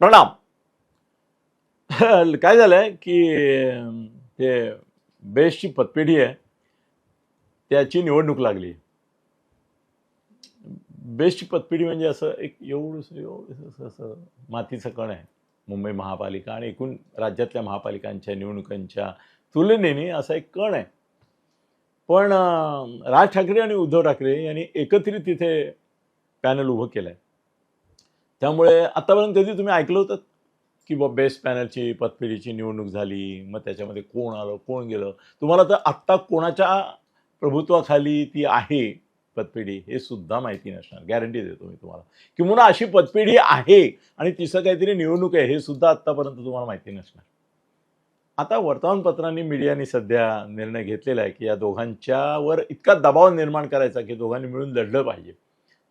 प्रणाम. काय झालंय की हे बेस्टची पतपेढी आहे त्याची निवडणूक लागली. बेस्टची पतपेढी म्हणजे असं एक एवढं असं- असं मातीचं कण आहे. मुंबई महापालिका आणि एकूण राज्यातल्या महापालिकांच्या निवडणुकांच्या तुलनेने असा एक कण आहे. पण राज ठाकरे आणि उद्धव ठाकरे यांनी एकत्रित तिथे पॅनल उभं केलं आहे त्यामुळे आतापर्यंत कधी तुम्ही ऐकलं होतं की बा बेस्ट पॅनलची पतपिढीची निवडणूक झाली मग त्याच्यामध्ये कोण आलं कोण गेलं? तुम्हाला तर आत्ता कोणाच्या प्रभुत्वाखाली ती आहे पतपिढी हे सुद्धा माहिती नसणार. गॅरंटी देतो मी तुम्हाला. किंवा अशी पतपिढी आहे आणि तिचं काहीतरी निवडणूक आहे हे सुद्धा आत्तापर्यंत तुम्हाला माहिती नसणार. आता वर्तमानपत्रांनी मीडियाने सध्या निर्णय घेतलेला आहे की या दोघांच्यावर इतका दबाव निर्माण करायचा की दोघांनी मिळून लढलं पाहिजे.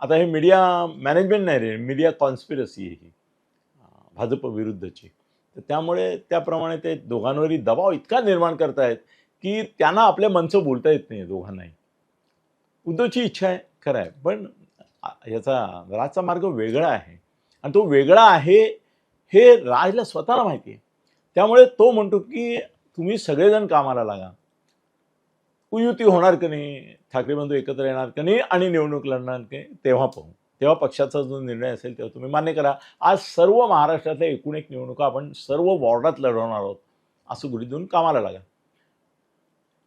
आता हे मीडिया मॅनेजमेंट नाही रे मीडिया कॉन्स्पिरसी आहे ही. भाजप विरुद्धची. तर त्यामुळे त्याप्रमाणे ते दोघांवरही दबाव इतका निर्माण करतायत की त्यांना आपल्या मनचं बोलता येत नाही दोघांनाही. उद्धवची इच्छा आहे खरं आहे. पण याचा राजचा मार्ग वेगळा आहे. आणि तो वेगळा आहे हे राजला स्वतःला माहिती आहे. त्यामुळे तो म्हणतो की तुम्ही सगळेजण कामाला लागा. कुयुती होणार का नाही ठाकरे बंधू एकत्र येणार का नाही आणि निवडणूक लढणार की नाही तेव्हा पाहू. तेव्हा पक्षाचा जो निर्णय असेल तेव्हा तुम्ही मान्य करा. आज सर्व महाराष्ट्रातल्या एकूण एक निवडणुका आपण सर्व वॉर्डात लढवणार आहोत असं गुढी देऊन कामाला लागा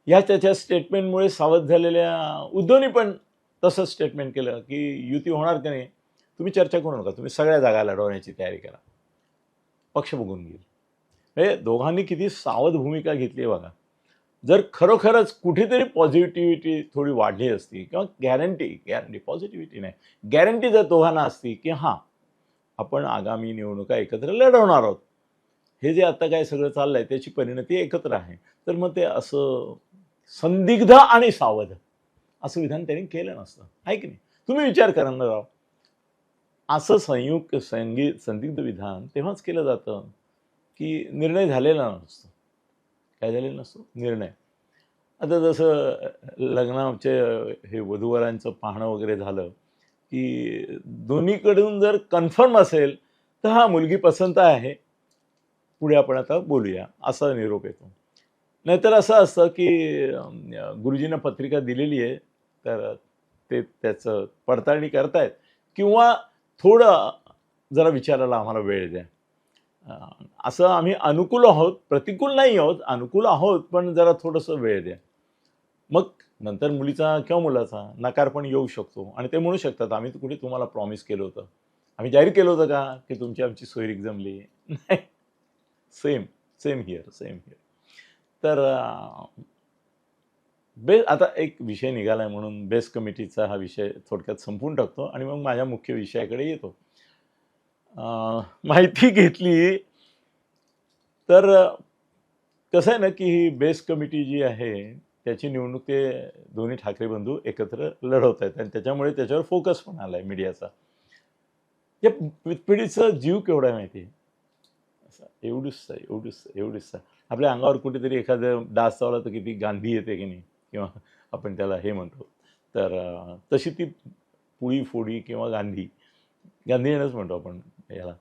या त्याच्या स्टेटमेंटमुळे सावध झालेल्या उद्धवनी पण तसंच स्टेटमेंट केलं की युती होणार का नाही तुम्ही चर्चा करू नका. तुम्ही सगळ्या जागा लढवण्याची तयारी करा. पक्ष बघून घेईल. म्हणजे दोघांनी किती सावध भूमिका घेतली आहे बघा. जर खरोखरच कुठेतरी पॉझिटिव्हिटी थोडी वाढली असती किंवा गॅरंटी गॅरंटी पॉझिटिव्हिटी नाही. गॅरंटी जर दोघांना असती की हां आपण आगामी निवडणुका एकत्र लढवणार आहोत. हे जे आता काय सगळं चाललं आहे त्याची परिणती एकत्र आहे. तर मग ते असं संदिग्ध आणि सावध असं विधान त्यांनी केलं नसतं. आहे की नाही? तुम्ही विचार करा ना राव. असं संयुक्त संगीत संदिग्ध विधान तेव्हाच केलं जातं की निर्णय झालेला नसतो. काय झालेला नसतो निर्णय. आता जसं लग्नाचे हे वधूवरांचं पाहणं वगैरे झालं की दोन्हीकडून जर कन्फर्म असेल तर हा मुलगी पसंत आहे. पुढे आपण आता बोलूया असा निरोप येतो. नाहीतर असं असतं की गुरुजींना पत्रिका दिलेली आहे तर ते त्याचं पडताळणी करतायत. किंवा थोडं जरा विचारायला आम्हाला वेळ द्या. असं आम्ही अनुकूल आहोत प्रतिकूल नाही आहोत अनुकूल आहोत पण जरा थोडंसं वेळ द्या. मग नंतर मुलीचा किंवा मुलाचा नकार पण येऊ शकतो आणि ते म्हणू शकतात आम्ही कुठे तुम्हाला प्रॉमिस केलं होतं. आम्ही जाहीर केलं होतं का की तुमची आमची सोयरीक जमली? नाही. Same same here same here तर बे आता एक विषय निघाला आहे म्हणून बेस्ट कमिटीचा हा विषय थोडक्यात संपून टाकतो आणि मग माझ्या मुख्य विषयाकडे येतो. माहिती घेतली. तर कसं आहे ना की ही बेस्ट कमिटी जी आहे त्याची निवडणूक ते दोन्ही ठाकरे बंधू एकत्र लढवत आहेत आणि त्याच्यामुळे त्याच्यावर फोकस पण आला आहे मीडियाचा. या पिढीचा जीव केवढा आहे माहिती? आहे एवढीचसा एवढीच एवढीचसा. आपल्या अंगावर कुठेतरी एखादं डास चावला तर किती गांधी येते की नाही? किंवा आपण त्याला हे म्हणतो. तर तशी ती पुळी फोडी किंवा गांधी गांधी येणंच म्हणतो आपण. याला.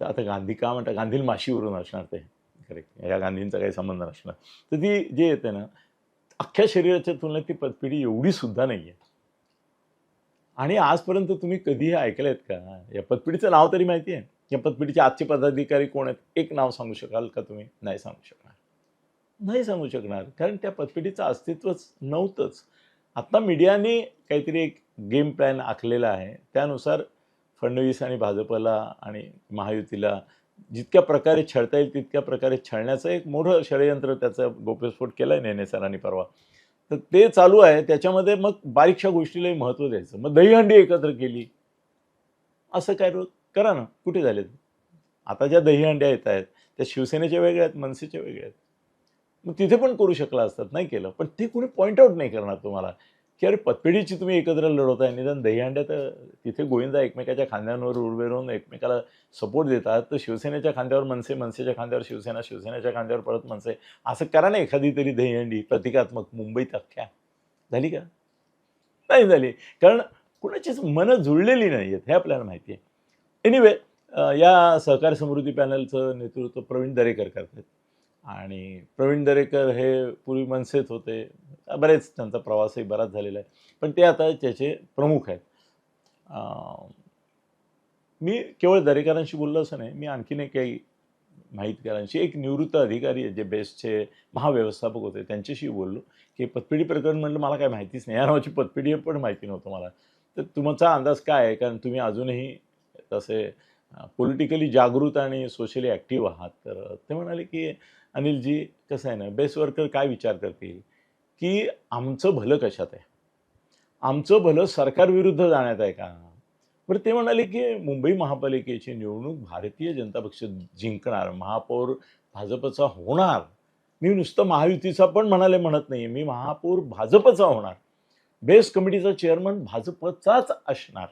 तर आता गांधी का म्हणतात? गांधील माशीवरून असणार ते. करेक्ट या गांधींचा काही संबंध नसणार. तर ती जे येते ना अख्ख्या शरीराच्या तुलनेत ती पतपिढी एवढी सुद्धा नाही आहे आणि आजपर्यंत तुम्ही कधीही ऐकलं आहेत का? या पतपिढीचं नाव तरी माहिती आहे. या पतपिढीचे आजचे पदाधिकारी कोण आहेत? एक नाव सांगू शकाल का तुम्ही? नाही सांगू शकणार. नाही सांगू शकणार. कारण त्या पतपिढीचं अस्तित्वच नव्हतंच. आता मीडियाने काहीतरी एक गेम प्लॅन आखलेला आहे. त्यानुसार फडणवीस आणि भाजपला आणि महायुतीला जितक्या प्रकारे छळता येईल तितक्या प्रकारे छळण्याचं एक मोठं षडयंत्र त्याचा गोप्यस्फोट केला आहे नेने सरांनी परवा. तर ते चालू आहे. त्याच्यामध्ये मग बारीकशा गोष्टीलाही महत्त्व द्यायचं. मग दहीहंडी एकत्र केली. असं काय रोज? करा ना. कुठे झाले आता ज्या दहीहंड्या येत आहेत त्या शिवसेनेच्या वेगळ्या आहेत मनसेच्या वेगळ्या आहेत. मग तिथे पण करू शकला असतात. नाही केलं. पण ते कुणी पॉईंट आऊट नाही करणार तुम्हाला. की अरे पतपेढीची तुम्ही एकत्र लढवताय निदान दहीहंड्या तर तिथे गोविंदा एकमेकाच्या खांद्यांवर उडवेरून एकमेकाला सपोर्ट देतात. तर शिवसेनेच्या खांद्यावर मनसे मनसेच्या खांद्यावर शिवसेना शिवसेनेच्या खांद्यावर परत मनसे. असं करा ना एखादी तरी दहीहंडी प्रतिकात्मक मुंबईत अख्ख्या झाली का? नाही झाली. कारण कुणाचीच मनं जुळलेली नाही आहेत हे आपल्याला माहिती आहे. एनिवे या सहकार समृद्धी पॅनलचं नेतृत्व प्रवीण दरेकर करतात. आणि प्रवीण दरेकर हे पूर्वी मनसेत होते. बरेच त्यांचा प्रवासही बराच झालेला आहे. पण ते आता त्याचे प्रमुख आहेत. मी केवळ दरेकरांशी बोललो असं नाही. मी आणखीन एक काही माहितगारांशी एक निवृत्त अधिकारी आहे जे बेस्टचे महाव्यवस्थापक होते त्यांच्याशी बोललो की पतपिढी प्रकरण म्हणलं मला काय माहितीच नाही. या नावाची पतपिढी पण माहिती नव्हतं मला. तर तुमचा अंदाज काय आहे? कारण तुम्ही अजूनही तसे पॉलिटिकली जागृत आणि सोशली ॲक्टिव्ह आहात. तर ते म्हणाले की अनिलजी कसं आहे ना बेस्ट वर्कर काय विचार करतील? की आमचं भलं कशात आहे? आमचं भलं सरकारविरुद्ध जाण्यात आहे का? बरं ते म्हणाले की मुंबई महापालिकेची निवडणूक भारतीय जनता पक्ष जिंकणार महापौर भाजपचा होणार. मी नुसतं महायुतीचा पण म्हणाले म्हणत नाही मी महापौर भाजपचा होणार. बेस्ट कमिटीचा चेअरमन भाजपचाच असणार.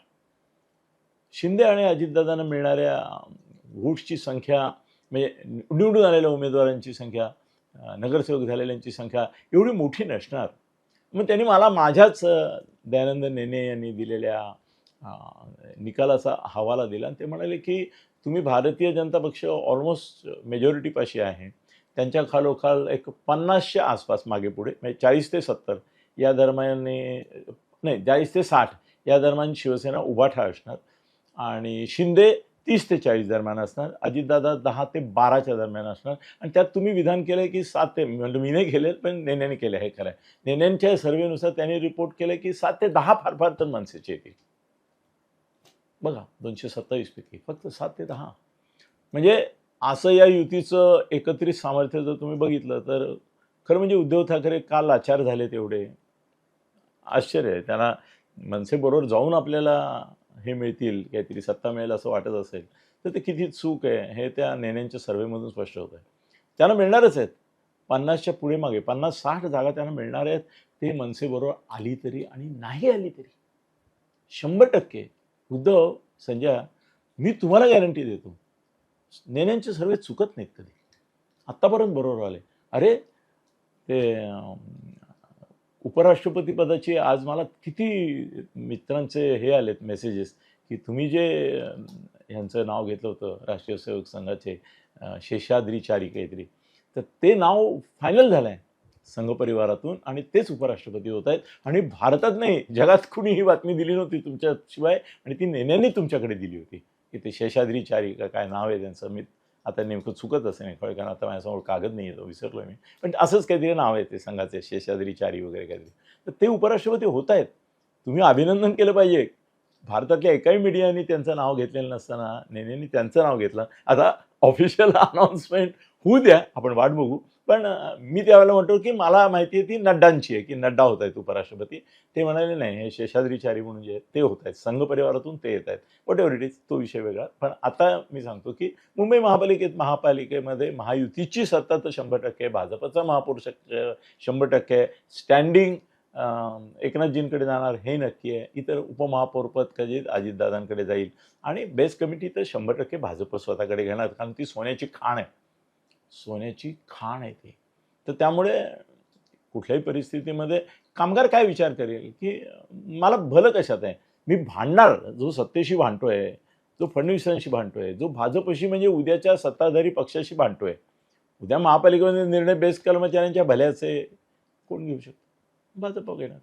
शिंदे आणि अजितदादांना मिळणाऱ्या व्होट्सची संख्या म्हणजे निवडून आलेल्या उमेदवारांची संख्या नगरसेवक झालेल्यांची संख्या एवढी मोठी नसणार. मग त्यांनी मला माझ्याच दयानंद नेने यांनी दिलेल्या निकालाचा हवाला दिला आणि ते म्हणाले की तुम्ही भारतीय जनता पक्ष ऑलमोस्ट मेजॉरिटीपाशी आहे. त्यांच्या खालोखाल एक पन्नासच्या आसपास मागे पुढे म्हणजे चाळीस ते सत्तर या दरम्याने नाही चाळीस ते साठ या दरम्यान शिवसेना उभाठा असणार. आणि शिंदे तीस ते चाळीस दरम्यान असणार अजितदादा दहा ते बाराच्या दरम्यान असणार. आणि त्यात तुम्ही विधान केलं की सात ते म्हणजे मी नाही केले पण नेण्याने केले हे खरं आहे नेण्यांच्या सर्वेनुसार त्यांनी रिपोर्ट केलं की सात ते दहा फार फार तर माणसाची येतील बघा दोनशे सत्तावीस पैकी फक्त सात ते दहा. म्हणजे असं या युतीचं एकत्रित सामर्थ्य जर तुम्ही बघितलं तर खरं म्हणजे उद्धव ठाकरे का लाचार झाले तेवढे आश्चर्य आहे. त्यांना मनसेबरोबर जाऊन आपल्याला हे मिळतील काहीतरी सत्ता मिळेल असं वाटत असेल तर ते किती चूक आहे हे त्या नेण्यांच्या सर्वेमधून स्पष्ट होत आहे. त्यांना मिळणारच आहेत. पन्नासच्या पुढे मागे पन्नास साठ जागा त्यांना मिळणार आहेत. ते मनसेबरोबर आली तरी आणि नाही आली तरी. शंभर टक्के. उद्धव संजय मी तुम्हाला गॅरंटी देतो. नेण्यांचे सर्वे चुकत नाहीत कधी. आत्तापर्यंत बरोबर आले. अरे ते उपराष्ट्रपतीपदाची आज मला किती मित्रांचे हे आलेत मेसेजेस की तुम्ही जे ह्यांचं नाव घेतलं होतं राष्ट्रीय सेवक संघाचे शेषाद्रीचारी काहीतरी तर ते नाव फायनल झालं आहे संघपरिवारातून आणि तेच उपराष्ट्रपती होत आहेत. आणि भारतात नाही जगात कुणी ही बातमी दिली नव्हती तुमच्याशिवाय आणि ती नेण्याने तुमच्याकडे दिली होती. की ते शेषाद्रीचारी का काय नाव आहे त्यांचं मी आता नेमकं चुकत असं नाही कारण आता माझ्यासमोर कागद नाही येतो विसरलो मी. पण असंच काहीतरी नाव आहे ते संघाचे शेषाद्रीचारी वगैरे काहीतरी. तर ते उपराष्ट्रपती होत आहेत. तुम्ही अभिनंदन केलं पाहिजे. भारतातल्या एकाही मीडियाने त्यांचं नाव घेतलेलं नसताना नेनेनी त्यांचं नाव घेतलं. आता ऑफिशियल अनाऊन्समेंट होऊ द्या आपण वाट बघू. पण मी त्यावेळेला म्हणतो की मला माहिती आहे ती नड्डांची आहे की नड्डा होत आहेत उपराष्ट्रपती. ते म्हणाले नाही हे शेषाद्रीचारी म्हणून जे ते होत आहेत. संघ परिवारातून ते येत आहेत. वॉट एव्हर इट इज तो विषय वेगळा. पण आता मी सांगतो की मुंबई महापालिकेत महापालिकेमध्ये महायुतीची सत्ता तर शंभर टक्के आहे, भाजपचा महापौर शक शंभर टक्के आहे. स्टँडिंग एकनाथजींकडे जाणार हे नक्की आहे. इतर उपमहापौरपद कधी अजितदादांकडे जाईल. आणि बेस्ट कमिटी तर शंभर टक्के भाजप स्वतःकडे घेणार कारण ती सोन्याची खाण आहे. सोन्याची खाण आहे ती. तर त्यामुळे कुठल्याही परिस्थितीमध्ये कामगार काय विचार करेल की मला भलं कशात आहे? मी भांडणार जो सत्तेशी भांडतोय जो फडणवीसांशी भांडतोय जो भाजपशी म्हणजे उद्याच्या सत्ताधारी पक्षाशी भांडतोय उद्या महापालिकेमध्ये निर्णय बेस्ट कर्मचाऱ्यांच्या भल्याचे कोण घेऊ शकतो? भाजप घेणार.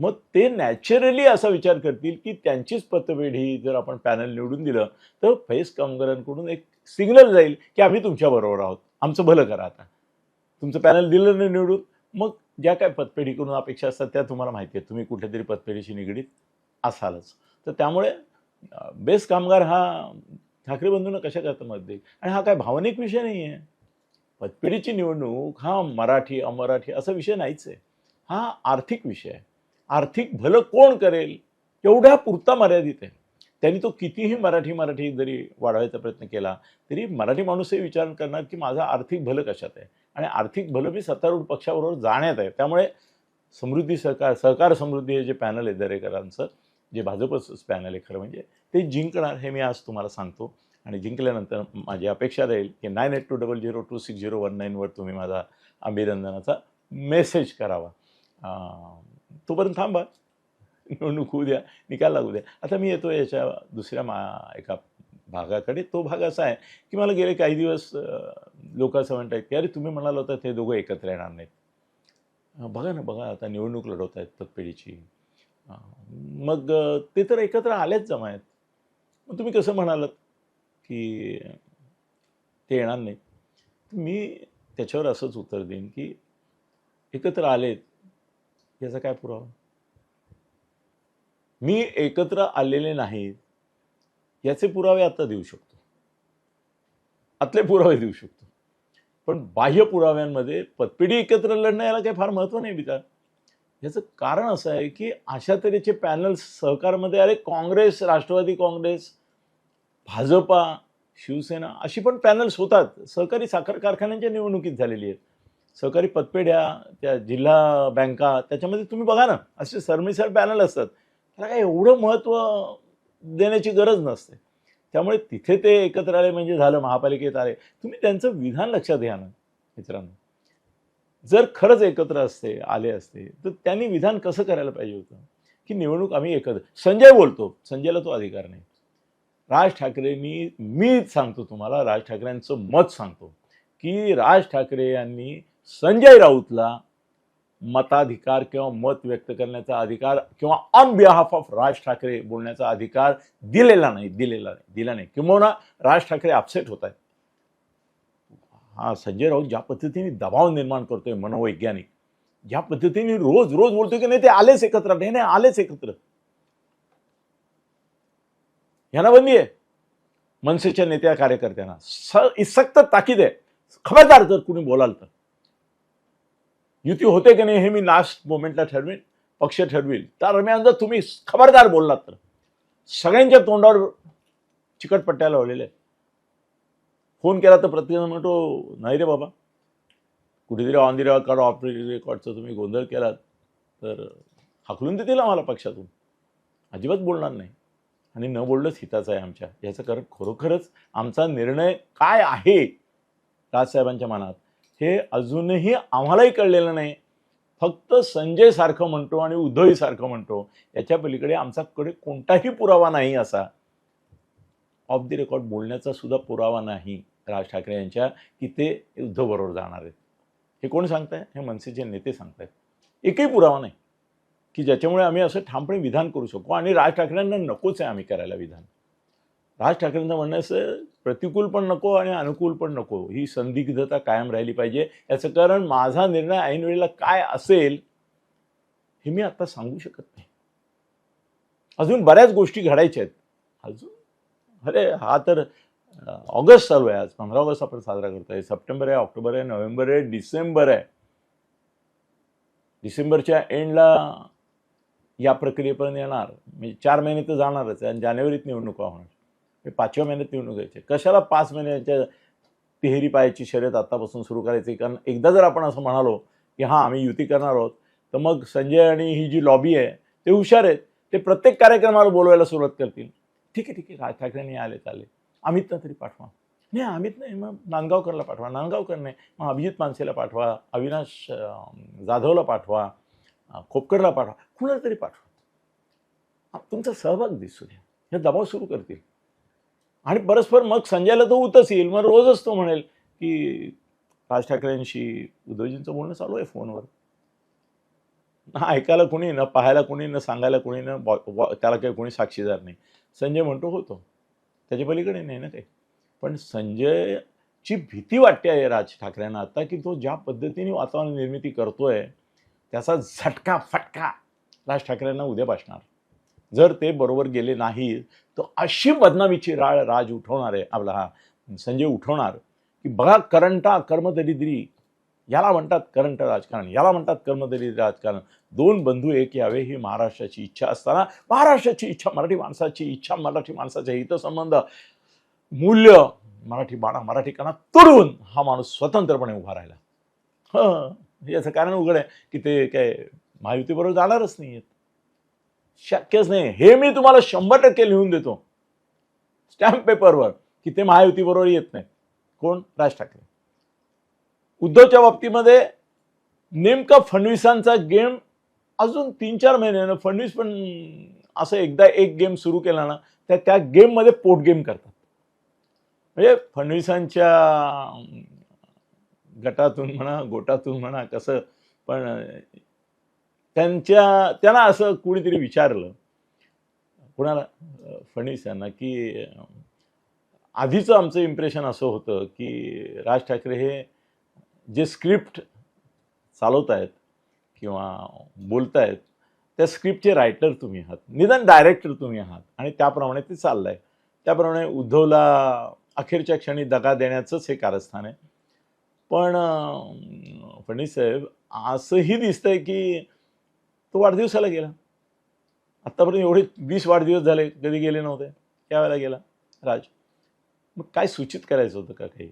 मग ते नॅचरली असा विचार करतील की त्यांचीच पतपेढी जर आपण पॅनल निवडून दिलं तर फेस कामगारांकडून एक सिग्नल जाईल की आम्ही तुमच्याबरोबर आहोत. आमचं भलं करा आता. तुमचं पॅनल दिलं नाही निवडून मग ज्या काय पतपेढीकडून अपेक्षा असतात त्या तुम्हाला माहिती आहेत. तुम्ही कुठल्या तरी पतपेढीशी निगडीत असालच. तर त्यामुळे बेस्ट कामगार हा ठाकरे बंधूंना कशा करता मत देईल? आणि हा काय भावनिक विषय नाही आहे पतपेढीची निवडणूक हा मराठी अमराठी असा विषय नाहीच आहे. हा आर्थिक विषय आहे. आर्थिक भलं कोण करेल एवढ्या पुरता मर्यादित आहे. त्यांनी तो कितीही मराठी मराठी जरी वाढवायचा प्रयत्न केला तरी मराठी माणूसही विचार करणार की माझं आर्थिक भलं कशात आहे? आणि आर्थिक भलं मी सत्तारूढ पक्षाबरोबर जाण्यात आहे. त्यामुळे समृद्धी सहकार सहकार समृद्धी हे जे पॅनल आहे दरेकरांचं जे भाजपच पॅनल आहे खरं म्हणजे ते जिंकणार हे मी आज तुम्हाला सांगतो. आणि जिंकल्यानंतर माझी अपेक्षा राहील की nine eight two double zero two six zero one नाईनवर तुम्ही माझा अभिनंदनाचा मेसेज करावा. तोपर्यंत थांबा. निवडणूक होऊ द्या निकाल लागू द्या आता मी येतो याच्या दुसऱ्या मा एका भागाकडे. तो भाग असा आहे की मला गेले काही दिवस लोक असं म्हणतात की अरे तुम्ही म्हणाल होता ते दोघं एकत्र येणार नाहीत. बघा ना बघा आता निवडणूक लढवत आहेत तत्पिढीची. मग ते तर एकत्र आलेच जमा आहेत. मग तुम्ही कसं म्हणालात की ते येणार नाहीत? मी त्याच्यावर असंच उत्तर देईन की एकत्र आलेत याचा काय पुरावा? मी एकत्र आलेले नाहीत याचे पुरावे आता देऊ शकतो. आतले पुरावे देऊ शकतो. पण बाह्य पुराव्यांमध्ये पतपिढी एकत्र लढणं याला काही फार महत्त्व नाही बिका याचं कारण असं आहे की अशा तऱ्हेचे पॅनल्स सहकारमध्ये अरे काँग्रेस राष्ट्रवादी काँग्रेस भाजपा शिवसेना अशी पण पॅनल्स होतात. सहकारी साखर कारखान्यांच्या निवडणुकीत झालेली आहेत. सहकारी पतपेढ्या त्या जिल्हा बँका त्याच्यामध्ये तुम्ही बघा ना असे सरमिसर पॅनल असतात. त्याला काय एवढं महत्त्व देण्याची गरज नसते. त्यामुळे तिथे ते एकत्र आले म्हणजे झालं महापालिकेत आले. तुम्ही त्यांचं विधान लक्षात घ्या ना मित्रांनो. जर खरंच एकत्र असते आले असते तर त्यांनी विधान कसं करायला पाहिजे होतं? की निवडणूक आम्ही एकत्र संजय बोलतो संजयला तो अधिकार नाही. राज ठाकरेंनी मी सांगतो तुम्हाला राज ठाकरेंचं मत सांगतो की राज ठाकरे यांनी संजय राऊतला मताधिकार किंवा मत व्यक्त करण्याचा अधिकार किंवा on behalf of Raj Thackeray बोलण्याचा अधिकार दिलेला नाही दिलेला नाही दिला नाही. किंबहुना राज ठाकरे अपसेट होत आहेत. हा संजय राऊत ज्या पद्धतीने दबाव निर्माण करतोय मनोवैज्ञानिक ज्या पद्धतीने रोज रोज बोलतोय की नाही ते आलेच एकत्र. नाही नाही आलेच एकत्र. यांना बंदी आहे. मनसेच्या नेत्या कार्यकर्त्यांना. स सक्त ताकीद आहे. खबरदार जर कुणी बोलाल तर. युती होते की नाही हे मी लास्ट मोमेंटला ठरवेन पक्ष ठरवील त्या दरम्यान जर तुम्ही खबरदार बोललात तर. सगळ्यांच्या तोंडावर चिकटपट्ट्या लावलेल्या आहे फोन केला तर प्रत्येकजण म्हणतो नाही रे बाबा. कुठेतरी ऑन दी रेकॉर्ड ऑफ रेकॉर्डचा तुम्ही गोंधळ केलात तर हाकलून देतील आम्हाला पक्षातून. अजिबात बोलणार नाही. आणि न बोलणंच हिताचं आहे आमच्या. याचं कारण खरोखरच आमचा निर्णय काय आहे? राजसाहेबांच्या मनात. हे अजूनही आम्हालाही कळलेलं नाही. फक्त संजय सारखं म्हणतो आणि उद्धवी सारखं म्हणतो. याच्या पलीकडे आमच्याकडे कोणताही पुरावा नाही असा. ऑफ दी रेकॉर्ड बोलण्याचा सुद्धा पुरावा नाही राज ठाकरे यांच्या की ते युद्धबरोबर जाणार आहेत. हे कोण सांगताय? हे मनसेचे नेते सांगतायत. एकही पुरावा नाही. की ज्याच्यामुळे आम्ही असं ठामपणे विधान करू शकू आणि राज ठाकरेंना नकोच आहे आम्ही करायला विधान. राज ठाकरेंचं म्हणणं असं प्रतिकूल पण नको आणि अनुकूल पण नको. ही संदिग्धता कायम राहिली पाहिजे. याचं कारण माझा निर्णय ऐन वेळेला काय असेल हे मी आता सांगू शकत नाही. अजून बऱ्याच गोष्टी घडायच्या आहेत. अजून अरे हा तर ऑगस्ट चालू आहे आज. पंधरा ऑगस्ट आपण साजरा करतोय सप्टेंबर आहे ऑक्टोबर आहे नोव्हेंबर आहे डिसेंबर आहे. डिसेंबरच्या एंडला या प्रक्रियेपर्यंत येणार. म्हणजे चार महिने तर जाणारच आहे आणि जानेवारीत निवडणुका होणार. हे पाचव्या महिन्यात निवडणूक यायची कशाला पाच महिन्याच्या तिहेरी पायाची शर्यत आत्तापासून सुरू करायची? कारण एकदा जर आपण असं म्हणालो की हां आम्ही युती करणार आहोत तर मग संजय आणि ही जी लॉबी आहे ते हुशार आहेत. ते प्रत्येक कार्यक्रमाला बोलवायला सुरुवात करतील. ठीक आहे ठीक आहे. राज ठाकरेंनी आले चालेल. अमितनं तरी पाठवा. नाही अमित नाही. मग नांदगावकरला पाठवा. नांदगावकर नाही. मग अभिजित मानसेला पाठवा. अविनाश जाधवला पाठवा. खोपकरला पाठवा. कुणाला तरी पाठवा. तुमचा सहभाग दिसू द्या. हे दबाव सुरू करतील. आणि परस्पर मग संजयला तो उतच येईल. मग रोजच तो म्हणेल की राज ठाकरेंशी उद्धवजींचं बोलणं चालू आहे फोनवर. ना ऐकायला कोणी ना पाहायला कोणी ना सांगायला कोणी ना बॉ- बॉ- त्याला काही कोणी साक्षीदार नाही. संजय म्हणतो होतो. त्याच्या पलीकडे नाही ना काही. पण संजयची भीती वाटते आहे राज ठाकरेंना आता की तो ज्या पद्धतीने वातावरण निर्मिती करतोय त्याचा झटका फटका राज ठाकरेंना उद्या बसणार. जर ते बरोबर गेले नाही तर अशी बदनामीची राळ राज उठवणार आहे आपला हा संजय उठवणार की बघा करंटा कर्मदरिद्री याला म्हणतात करंट राजकारण याला म्हणतात कर्मदरिद्री राजकारण. दोन बंधू एक यावे ही महाराष्ट्राची इच्छा असताना महाराष्ट्राची इच्छा मराठी माणसाची इच्छा मराठी माणसाचे हितसंबंध मूल्य मराठी बाणा मराठी कणा तोडून हा माणूस स्वतंत्रपणे उभा राहिला. हं याचं कारण उघड आहे की ते काय महायुतीबरोबर जाणारच नाही आहेत शक्यच नाही. हे मी तुम्हाला शंभर टक्के लिहून देतो. स्टॅम्प पेपरवर की ते महायुतीबरोबर येत नाही. कोण? राज ठाकरे. उद्धवच्या बाबतीमध्ये नेमका फडणवीसांचा गेम अजून तीन चार महिन्यानं फडणवीस पण असं एकदा एक गेम सुरू केला ना त्या त्या गेममध्ये पोट गेम करतात. म्हणजे फडणवीसांच्या गटातून म्हणा गोटातून म्हणा कसं पण त्यांच्या त्यांना असं कुणीतरी विचारलं कुणाला अं, फडणवीस यांना की आधीचं आमचं इम्प्रेशन असं होतं की राज ठाकरे हे जे स्क्रिप्ट चालवत आहेत किंवा बोलत आहेत त्या स्क्रिप्टचे रायटर तुम्ही आहात निदान डायरेक्टर तुम्ही आहात आणि त्याप्रमाणे ते चाललं आहे त्याप्रमाणे उद्धवला अखेरच्या क्षणी दगा देण्याचंच हे कारस्थान आहे. पण अं, फडणवीस साहेब असंही दिसतंय की तो वाढदिवसाला गेला. आत्तापर्यंत एवढे वीस वाढदिवस झाले कधी गेले नव्हते त्यावेळेला गेला राज. मग काय सूचित करायचं होतं का काही?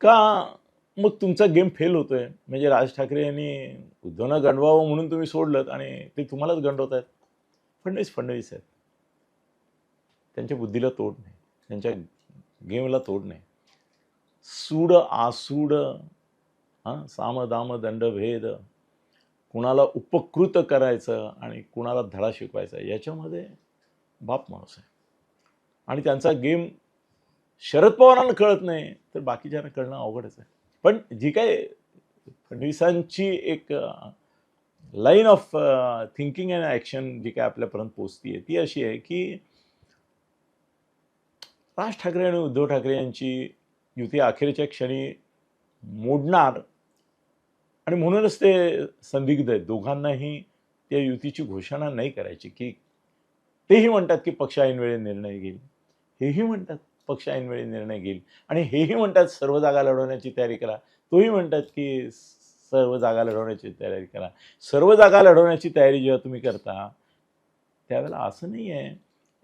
का मग तुमचा गेम फेल होतोय? म्हणजे राज ठाकरे यांनी उद्धवना गंडवावं म्हणून तुम्ही सोडलं आणि ते तुम्हालाच गंडवत आहेत फडणवीस फडणवीस आहेत. त्यांच्या बुद्धीला तोड नाही. त्यांच्या गेमला तोड नाही. सूड आसूड हां साम दाम दंड भेद कुणाला उपकृत करायचं आणि कुणाला धडा शिकवायचा याच्यामध्ये बाप माणूस आहे. आणि त्यांचा गेम शरद पवारांना कळत नाही तर बाकीच्यांना कळणं अवघडच आहे. पण जी काय फडणवीसांची एक line of thinking and action जी काय आपल्यापर्यंत पोचती ती अशी आहे की राज ठाकरे आणि उद्धव ठाकरे यांची युती अखेरच्या क्षणी मोडणार आणि म्हणूनच ते संदिग्ध आहेत. दोघांनाही त्या युतीची घोषणा नाही करायची की तेही म्हणतात की पक्ष ऐनवेळी निर्णय घेईल. हेही म्हणतात पक्ष ऐनवेळी निर्णय घेईल. आणि हेही म्हणतात सर्व जागा लढवण्याची तयारी करा. तोही म्हणतात की सर्व जागा लढवण्याची तयारी करा. सर्व जागा लढवण्याची तयारी जेव्हा तुम्ही करता त्यावेळेला असं नाही आहे.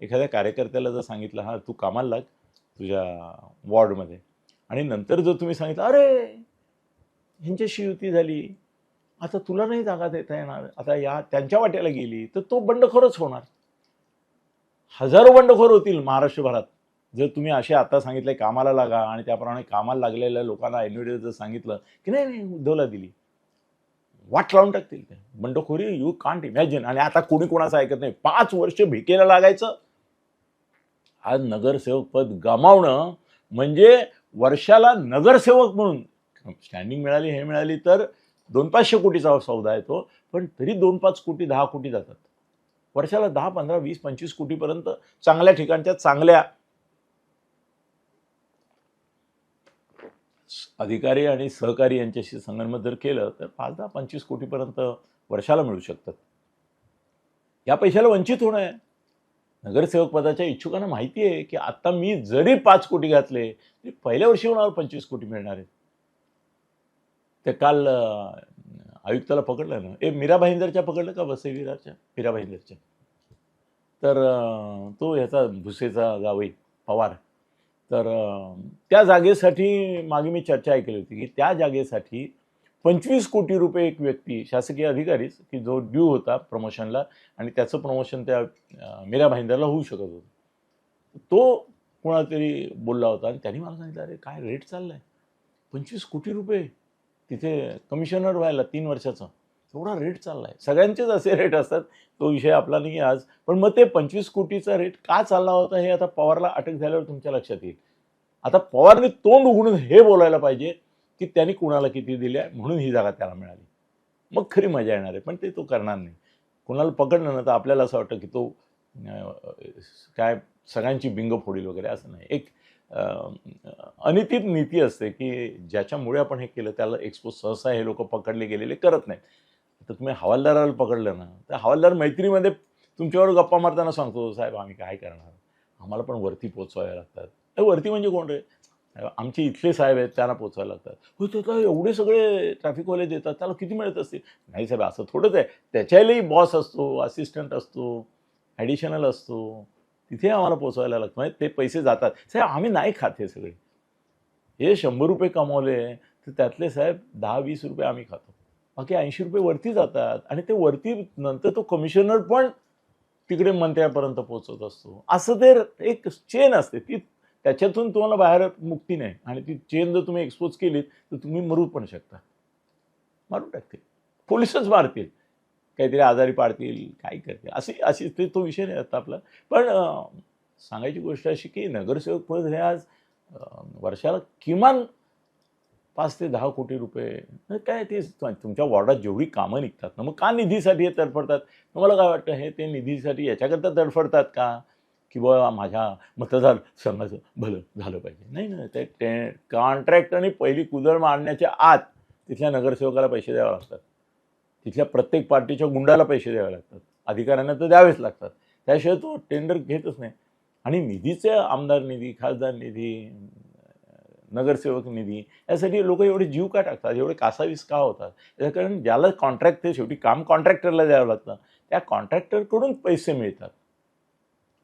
एखाद्या कार्यकर्त्याला जर सांगितलं हा तू कामाला लाग तुझ्या वॉर्डमध्ये. आणि नंतर जर तुम्ही सांगितलं अरे ह्यांच्याशी युती झाली. आता तुला नाही जागा देता येणार. आता या त्यांच्या वाट्याला गेली तर तो बंडखोरच होणार. हजारो बंडखोर होतील महाराष्ट्रभरात जर तुम्ही असे आता सांगितले कामाला लागा आणि त्याप्रमाणे कामाला लागलेल्या लोकांना एनव्हिडिओ जर सांगितलं की नाही नाही उद्धवला दिली. वाट लावून टाकतील ते. बंडखोरी यू कांट इमॅजिन आणि आता कोणी कोणाचं ऐकत नाही. पाच वर्ष भिकेला लागायचं. आज नगरसेवक पद गमावणं म्हणजे वर्षाला नगरसेवक म्हणून स्टँडिंग मिळाली हे मिळाली तर दोन पाचशे कोटीचा सौदा येतो पण तरी दोन पाच कोटी दहा कोटी जातात. वर्षाला दहा पंधरा वीस पंचवीस कोटीपर्यंत चांगल्या ठिकाणच्या चांगल्या अधिकारी आणि सहकारी यांच्याशी संगनमत जर केलं तर पाच दहा पंचवीस कोटीपर्यंत वर्षाला मिळू शकतात. या पैशाला वंचित होणं आहे. नगरसेवक पदाच्या इच्छुकांना माहिती आहे की आता मी जरी पाच कोटी घातले तरी पहिल्या वर्षी होणार पंचवीस कोटी मिळणार आहेत. ते काल आयुक्ताला पकडलं ना. ए मीरा भाईंदरच्या पकडलं का वसई मीरा भाईंदरच्या. तर तो ह्याचा भुसेचा जावई पवार. तर त्या जागेसाठी मागे मी चर्चा ऐकली होती की त्या जागेसाठी पंचवीस कोटी रुपये एक व्यक्ती शासकीय अधिकारीच की जो ड्यू होता प्रमोशनला आणि त्याचं प्रमोशन त्या मीरा भाईंदरला होऊ शकत होतं. तो कोणातरी बोलला होता आणि त्यांनी मला सांगितलं अरे काय रेट चाललाय? पंचवीस कोटी रुपये तिथे कमिशनर व्हायला तीन वर्षाचा. एवढा रेट चाललाय. सगळ्यांचेच असे रेट असतात. तो विषय आपला नाही आज. पण मग ते पंचवीस कोटीचा रेट का चालला होता हे आता पवारला अटक झाल्यावर तुमच्या लक्षात येईल. आता पवारने तोंड उघडून हे बोलायला पाहिजे की त्यांनी कुणाला किती दिल्या म्हणून ही जागा त्याला मिळाली. मग खरी मजा येणार आहे. पण ते तो करणार नाही. कुणाला पकडलं ना तर आपल्याला असं वाटतं की तो काय सगळ्यांची बिंग फोडील वगैरे असं नाही. एक अनितीत नीती असते की ज्याच्यामुळे आपण हे केलं त्याला एक्सपोज सहसा हे लोक पकडले गेलेले करत नाहीत. तर तुम्ही हवालदाराला पकडलं ना तर हवालदार मैत्रीमध्ये तुमच्यावर गप्पा मारताना सांगतो साहेब आम्ही काय करणार? आम्हाला पण वरती पोचवायला लागतात. वरती म्हणजे कोण रे? आमचे इथले साहेब आहेत त्यांना पोचवायला लागतात. हो तर एवढे सगळे ट्रॅफिकवाले देतात त्याला किती मिळत असते नाही साहेब असं थोडंच आहे. त्याच्यालाही बॉस असतो असिस्टंट असतो ॲडिशनल असतो. तिथे आम्हाला पोचवायला लागतं. म्हणजे ते पैसे जातात. साहेब आम्ही नाही खात हे सगळे. हे शंभर रुपये कमवले तर त्यातले साहेब दहा वीस रुपये आम्ही खातो. बाकी ऐंशी रुपये वरती जातात आणि ते वरती नंतर तो कमिशनर पण तिकडे मंत्र्यापर्यंत पोचवत असतो. असं ते एक चेन असते. ती त्याच्यातून तुम्हाला बाहेर मुक्ती नाही. आणि ती चेन जर तुम्ही एक्सपोज केली तर तुम्ही मरू पण शकता. मारू टाकतील पोलिसच मारतील. काहीतरी आजारी पाडतील काय करतील. अशी अशी ते तो विषय नाही आता आपला. पण सांगायची गोष्ट अशी की नगरसेवक पद हे आज वर्षाला किमान पाच ते दहा कोटी रुपये. काय ते तुमच्या वॉर्डात जेवढी कामं निघतात ना मग का निधीसाठी हे तडफडतात? तुम्हाला काय वाटतं हे ते निधीसाठी याच्याकरता तडफडतात का? की बाबा माझ्या मतदार संघाचं भलं झालं पाहिजे. नाही ना ते कॉन्ट्रॅक्ट कॉन्ट्रॅक्टरने पहिली कुदळ मारण्याच्या आत तिथल्या नगरसेवकाला पैसे द्यावे लागतात. तिथल्या प्रत्येक पार्टीच्या गुंडाला पैसे द्यावे लागतात. अधिकाऱ्यांना तर द्यावेच लागतात. त्याशिवाय तो टेंडर घेतच नाही. आणि निधीचे आमदार निधी खासदार निधी नगरसेवक निधी यासाठी लोक एवढे जीव का टाकतात? एवढे कासावीस का होतात? याचं कारण ज्याला कॉन्ट्रॅक्ट ते शेवटी काम कॉन्ट्रॅक्टरला द्यावं लागतं त्या कॉन्ट्रॅक्टरकडून पैसे मिळतात.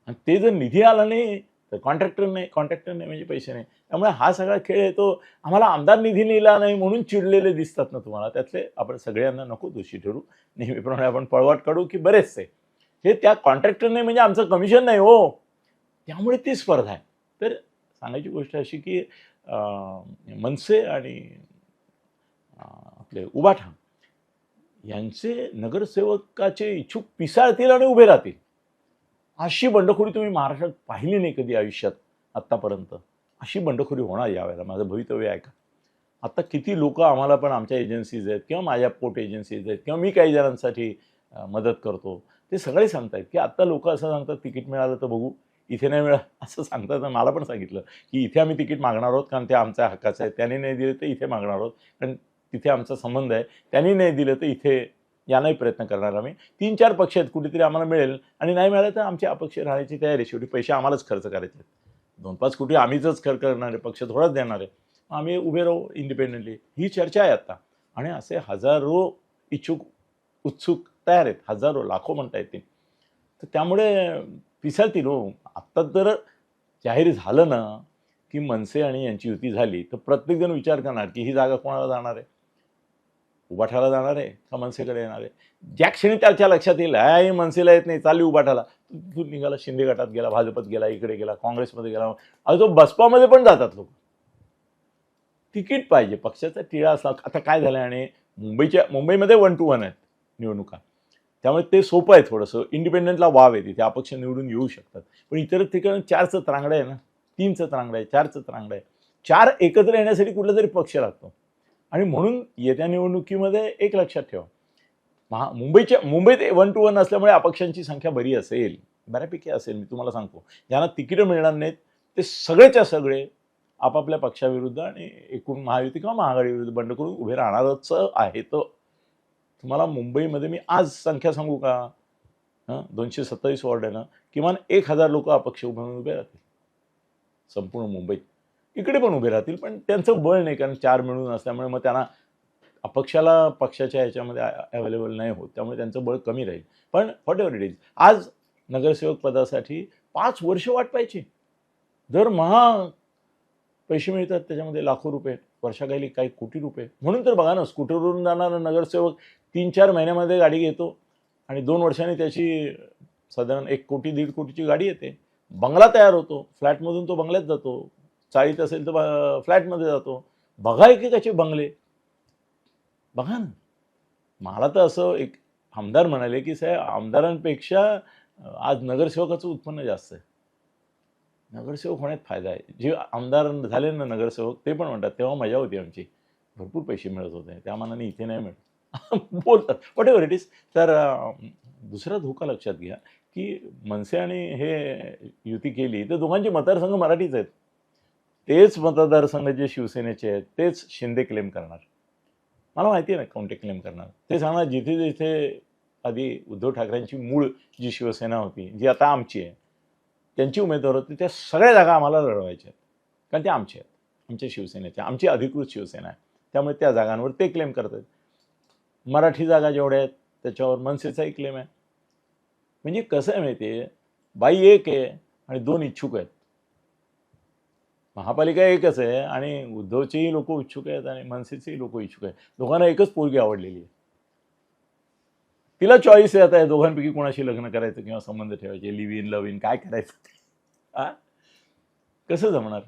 आणि ते जर निधी आला नाही तर कॉन्ट्रॅक्टर नाही कॉन्ट्रॅक्टर नाही म्हणजे पैसे नाही. त्यामुळे हा सगळा खेळ येतो आम्हाला आमदार निधी नेला नाही म्हणून चिडलेले दिसतात ना तुम्हाला. त्यातले आपण सगळ्यांना नको दोषी ठरू. नेहमीप्रमाणे आपण पळवाट काढू की बरेचसे. हे त्या कॉन्ट्रॅक्टर नाही म्हणजे आमचं कमिशन नाही हो. त्यामुळे ती स्पर्धा आहे. तर सांगायची गोष्ट अशी की मनसे आणि आपले उबाठा यांचे नगरसेवकाचे इच्छुक पिसाळतील आणि उभे राहतील. अशी बंडखोरी तुम्ही महाराष्ट्रात पाहिली नाही कधी आयुष्यात आत्तापर्यंत? अशी बंडखोरी होणार यावेळेला माझं भवितव्य आहे का? आत्ता किती लोक आम्हाला पण आमच्या एजन्सीज आहेत किंवा माझ्या पोट एजन्सीज आहेत किंवा मी काही जणांसाठी मदत करतो. ते सगळे सांगतायत की आत्ता लोक असं सांगतात तिकीट मिळालं तर बघू. इथे नाही मिळा असं सांगतात. मला पण सांगितलं की इथे आम्ही तिकीट मागणार आहोत कारण ते आमच्या हक्काचं आहे. त्यांनी नाही दिलं तर इथे मागणार आहोत कारण तिथे आमचा संबंध आहे. त्यांनी नाही दिलं तर इथे यांनाही प्रयत्न करणार आम्ही. तीन चार पक्ष आहेत कुठेतरी आम्हाला मिळेल. आणि नाही मिळालं तर आमची अपक्ष राहण्याची तयारी. आहे. शेवटी पैसे आम्हालाच खर्च करायचे आहेत. दोन पाच कोटी आम्हीच खर्च करणारे पक्ष थोडाच देणार. आहे आम्ही उभे राहू इंडिपेंडेंटली ही चर्चा आहे आता. आणि असे हजारो इच्छुक उत्सुक तयार आहेत. हजारो लाखो म्हणता येतील. तर त्यामुळे पिसळतील हो. आत्ता जर जाहीर झालं ना की मनसे आणि यांची युती झाली तर प्रत्येकजण विचार करणार की ही जागा कोणाला जाणार आहे? उभाठाला जाणार आहे का मनसेकडे येणार आहे? ज्या क्षणी त्याच्या लक्षात येईल हाय मनसेला येत नाही चालली उभाठाला तू निघाला शिंदे गटात गेला भाजपत गेला इकडे गेला काँग्रेसमध्ये गेला. अहो तो बसपामध्ये पण जातात लोक. तिकीट पाहिजे पक्षाचा टिळा असला आता काय झालं आणि मुंबईच्या मुंबईमध्ये वन टू वन आहेत निवडणुका. त्यामुळे ते सोपं आहे थोडंसं. इंडिपेंडंटला वाव आहे तिथे. अपक्ष निवडून येऊ शकतात. पण इतर ठिकाणी चारचं त्रांगडं आहे ना. तीनचं त्रांगडं आहे चारचं त्रांगडं आहे. चार एकत्र येण्यासाठी कुठला तरी पक्ष लागतो. आणि म्हणून येत्या निवडणुकीमध्ये एक लक्षात ठेवा. महा मुंबईच्या मुंबईत वन टू वन असल्यामुळे अपक्षांची संख्या बरी असेल. बऱ्यापैकी असेल मी तुम्हाला सांगतो. ज्यांना तिकीटं मिळणार नाहीत ते सगळेच्या सगळे आपापल्या पक्षाविरुद्ध आणि एकूण महायुती किंवा महाआघाडीविरुद्ध बंड करून उभे राहणारच आहे तर तुम्हाला मुंबईमध्ये मी आज संख्या सांगू का? हां? दोनशे सत्तावीस वॉर्ड आहे ना किमान एक हजार लोक अपक्ष उभे उभे राहतील. संपूर्ण मुंबईत. इकडे पण उभे राहतील पण त्यांचं बळ नाही कारण चार मिळून असल्यामुळे मग त्यांना अपक्षाला पक्षाच्या ह्याच्यामध्ये अवेलेबल नाही होत त्यामुळे त्यांचं बळ कमी राहील. पण व्हॉट एव्हर इट इज आज नगरसेवक पदासाठी पाच वर्ष वाट पाहिजे दर महा पैसे मिळतात त्याच्यामध्ये लाखो रुपये वर्षाकाली काही कोटी रुपये. म्हणून तर बघा ना स्कूटरवरून जाणारा नगरसेवक तीन चार महिन्यामध्ये गाडी घेतो आणि दोन वर्षांनी त्याची साधारण एक कोटी दीड कोटीची गाडी येते. बंगला तयार होतो फ्लॅटमधून तो बंगल्यात जातो. चाळीत असेल तर फ्लॅटमध्ये जातो. बघा एकेकाचे बंगले. बघा ना. मला तर असं एक आमदार म्हणाले की साहेब आमदारांपेक्षा आज नगरसेवकाचं उत्पन्न जास्त आहे. नगरसेवक होण्यात फायदा आहे. जे आमदार झाले ना नगरसेवक ते पण म्हणतात तेव्हा मजा होती आमची. भरपूर पैसे मिळत होते. त्या मानाने इथे नाही मिळत. बोलतात. वॉट एव्हर इट इज तर दुसरा धोका लक्षात घ्या की मनसे आणि हे युती केली तर दोघांचे मतदारसंघ मराठीच आहेत. तेच मतदारसंघ जे शिवसेनेचे आहेत तेच शिंदे क्लेम करणार. मला माहिती आहे ना कोणते क्लेम करणार. ते सांगणार जिथे जिथे आधी उद्धव ठाकरेंची मूळ जी शिवसेना होती जी आता आमची आहे त्यांची उमेदवार होती त्या सगळ्या जागा आम्हाला लढवायच्या आहेत. कारण त्या आमच्या आहेत आमच्या शिवसेनेच्या आमची अधिकृत शिवसेना आहे. त्यामुळे त्या जागांवर ते क्लेम करत आहेत. मराठी जागा जेवढ्या आहेत त्याच्यावर मनसेचाही क्लेम आहे. म्हणजे कसं आहे माहिती आहे? बाई एक आहे आणि दोन इच्छुक आहेत. महापालिका एकच आहे आणि उद्धवचेही लोक इच्छुक आहेत आणि मनसेचेही लोक इच्छुक आहेत. दोघांना एकच पोरगी आवडलेली आहे. तिला चॉईस आहे आता या दोघांपैकी कोणाशी लग्न करायचं किंवा संबंध ठेवायचे लिव्ह इन लव्ह इन काय करायचं? आ? कसं जमणार?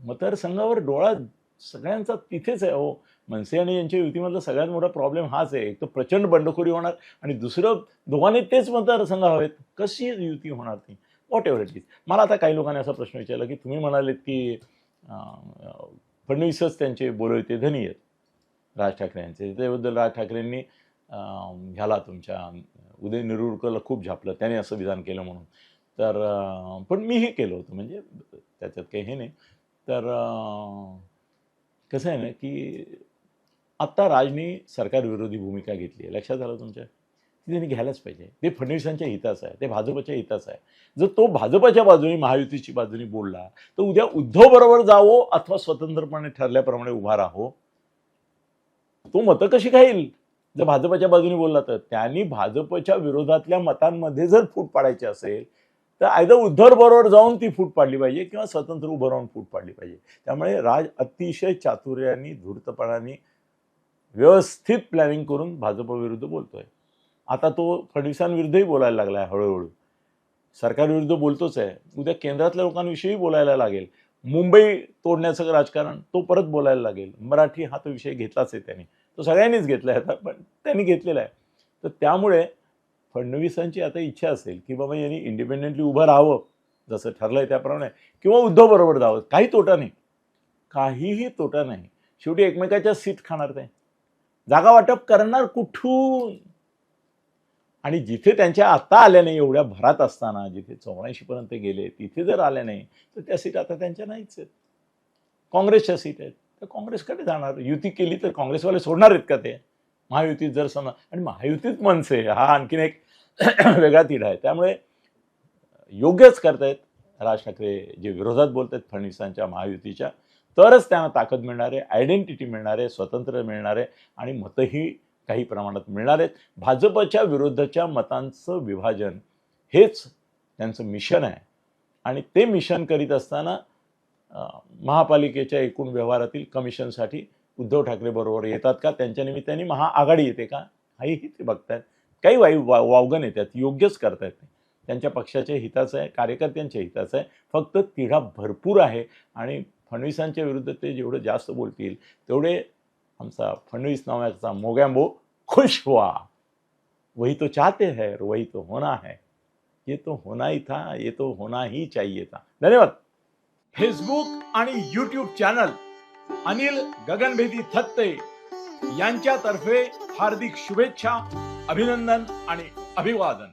मतदारसंघावर डोळा सगळ्यांचा तिथेच आहे. हो मनसे आणि यांच्या युतीमधला सगळ्यात मोठा प्रॉब्लेम हाच आहे. एक तर प्रचंड बंडखोरी होणार आणि दुसरं दोघांनी तेच मतदारसंघ हवेत. कशी युती होणार ती? वॉट एव्हर इट इज मला आता काही लोकांनी असा प्रश्न विचारला की तुम्ही म्हणालेत की फडणवीसच त्यांचे बोलवते धनी आहेत राज ठाकरे यांचे. त्याबद्दल राज ठाकरेंनी ह्याला तुमच्या उदय निरुरकरला खूप झापलं. त्याने असं विधान केलं म्हणून. तर पण मीही केलं होतं. म्हणजे त्याच्यात काही हे नाही. तर कसं आहे ना की आत्ता राजनी सरकारविरोधी भूमिका घेतली आहे. लक्षात आलं तुमच्या? ती त्यांनी घ्यायलाच पाहिजे. ते फडणवीसांच्या हिताचं आहे ते भाजपच्या हिताचं आहे. जर तो भाजपच्या बाजूने महायुतीची बाजूने बोलला तर उद्या उद्धव बरोबर जावो अथवा स्वतंत्रपणे ठरल्याप्रमाणे उभा राहो. तो मतं कशी खाईल? जर भाजपच्या बाजूने बोलला तर. त्यांनी भाजपच्या विरोधातल्या मतांमध्ये जर फूट पाडायची असेल तर आयदा उद्धव बरोबर जाऊन ती फूट पाडली पाहिजे किंवा स्वतंत्र उभं राहून फूट पाडली पाहिजे. त्यामुळे राज अतिशय चातुर्याने धूर्तपणाने व्यवस्थित प्लॅनिंग करून भाजपविरुद्ध बोलतोय. आता तो फडणवीसांविरुद्धही बोलायला लागला आहे हळूहळू. सरकारविरुद्ध बोलतोच आहे. उद्या केंद्रातल्या लोकांविषयी बोलायला लागेल. मुंबई तोडण्याचं राजकारण तो परत बोलायला लागेल. मराठी हा तो विषय घेतलाच आहे त्यांनी. तो सगळ्यांनीच घेतला आहे आता पण त्यांनी घेतलेला आहे. तर त्यामुळे फडणवीसांची आता इच्छा असेल की बाबा यांनी इंडिपेंडेंटली उभं राहावं जसं ठरलं आहे त्याप्रमाणे किंवा उद्धव बरोबर जावं. काही तोटा नाही. काहीही तोटा नाही. शेवटी एकमेकाच्या सीट खाणार ते. जागा वाटप करणार कुठून? आणि जिथे त्यांच्या आता आल्या नाही एवढ्या भरात असताना जिथे चौऱ्याऐंशीपर्यंत गेले तिथे जर आल्या नाही तर त्या सीट आता त्यांच्या नाहीच आहेत. काँग्रेसच्या सीट आहेत. तर काँग्रेसकडे जाणार? युती केली तर काँग्रेसवाले सोडणार आहेत का ते? महायुतीत जर सम आणि महायुतीत मनसे हा आणखीन एक वेगळा तिढा आहे. त्यामुळे योग्यच करतायत राज ठाकरे जे विरोधात बोलत आहेत फडणवीसांच्या महायुतीच्या तरच त्यांना ताकद मिळणार आहे आयडेंटिटी मिळणार आहे स्वतंत्र मिळणार आहे आणि मतही काही प्रमाणात मिळणार आहेत. भाजपच्या विरुद्धच्या मतांचं विभाजन हेच त्यांचं मिशन आहे. आणि ते मिशन करीत असताना महापालिकेच्या एकूण व्यवहारातील कमिशनसाठी उद्धव ठाकरे बरोबर येतात का? त्यांच्या निमित्ताने महाआघाडी येते का? हाही ते बघतायत. काही वाई वा वावगं येतात योग्यच करतायत त्यांच्या पक्षाच्या हिताचं आहे कार्यकर्त्यांच्या हिताचं आहे. फक्त तिढा भरपूर आहे. आणि फडणवीसांच्या विरुद्ध ते जेवढं जास्त बोलतील तेवढे आमचा फडणवीस नावाचा मोगॅम्बो खुश हुआ। वही तो चाहते हैं और वही तो होना है। ये तो होना ही था ये तो होना ही चाहिए था। धन्यवाद। फेसबुक आणि यूट्यूब चॅनल अनिल गगनभेदी थत्ते यांच्यातर्फे हार्दिक शुभेच्छा अभिनंदन आणि अभिवादन।